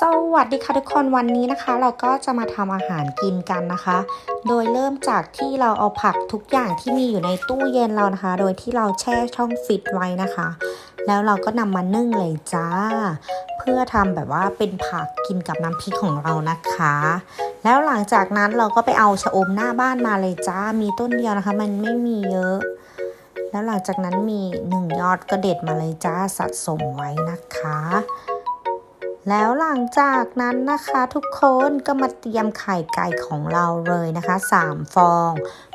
สวัสดีค่ะทุกคนวันนี้นะคะ เราก็จะมาทำอาหารกินกันนะคะ โดยเริ่มจากที่เราเอาผักทุกอย่างที่มีอยู่ในตู้เย็นเรานะคะ โดยที่เราแช่ช่องฟิตไว้นะคะ แล้วเราก็นำมานึ่งเลยจ้า เพื่อทำแบบว่าเป็นผักกินกับน้ำพริกของเรานะคะ แล้วหลังจากนั้นเราก็ไปเอาชะอมหน้าบ้านมาเลยจ้า มีต้นเดียวนะคะ มันไม่มีเยอะ แล้วหลังจากนั้นมีหนึ่งยอดก็เด็ดมาเลยจ้าสะสมไว้นะคะ แล้วหลังจากนั้นนะคะทุกคนก็มาเตรียมไข่ไก่ของเราเลยนะคะ3ฟอง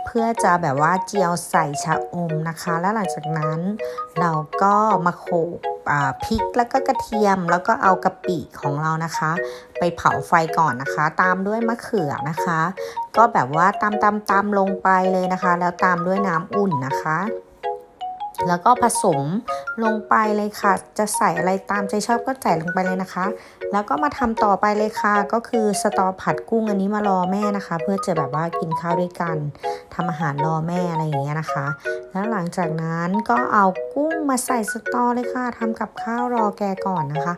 เพื่อจะแบบว่าเจียวใส่ชะอมนะคะ แล้วหลังจากนั้นเราก็มาโขลกพริกแล้วก็กระเทียมแล้วก็เอากะปิของเรานะคะ ไปเผาไฟก่อนนะคะ ตามด้วยมะเขือนะคะ ก็แบบว่าตามตามตามลงไปเลยนะคะ แล้วตามด้วยน้ำอุ่นนะคะ แล้วก็ผสมลงไปเลยค่ะ จะใส่อะไรตามใจชอบก็ใส่ลงไปเลยนะคะ แล้วก็มาทำต่อไปเลยค่ะ ก็คือสตอผัดกุ้งอันนี้มารอแม่นะคะ เพื่อจะแบบว่ากินข้าวด้วยกันทำอาหารรอแม่อะไรอย่างเงี้ยนะคะ แล้วหลังจากนั้นก็เอากุ้งมาใส่สตอเลยค่ะทำกับข้าวรอแกก่อนนะคะ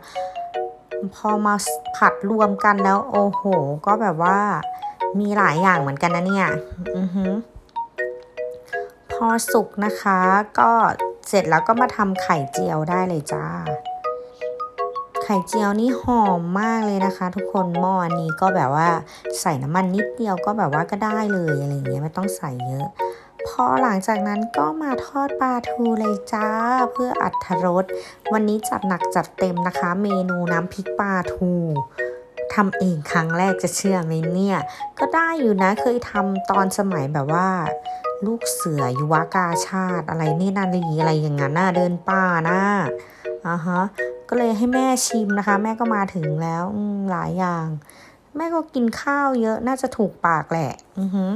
พอมาผัดรวมกันแล้วโอ้โห ก็แบบว่ามีหลายอย่างเหมือนกันนะเนี่ย อือหือ อสุกนะคะ ก็เสร็จแล้วก็มาทำไข่เจียวได้เลยจ้า ไข่เจียวนี่หอมมากเลยนะคะ ทุกคนหม้ออันนี้ก็แบบว่าใส่น้ำมันนิดเดียวก็แบบว่าก็ได้เลยอะไรอย่างเงี้ยไม่ต้องใส่เยอะพอหลังจากนั้นก็มาทอดปลาทูเลยจ้า เพื่ออัตรสวันนี้จัดหนักจัดเต็มนะคะ เมนูน้ำพริกปลาทูทำเองครั้งแรกจะเชื่อไหมเนี่ย ก็ได้อยู่นะเคยทำตอนสมัยแบบว่า ลูกเสือยุวกาชาติอะไรนี่นาลีอะไรอย่างนั้นน่าเดินป่านะอ่าฮะก็เลยให้แม่ชิมนะคะ แม่ก็มาถึงแล้วหลายอย่าง แม่ก็กินข้าวเยอะน่าจะถูกปากแหละ อือหือ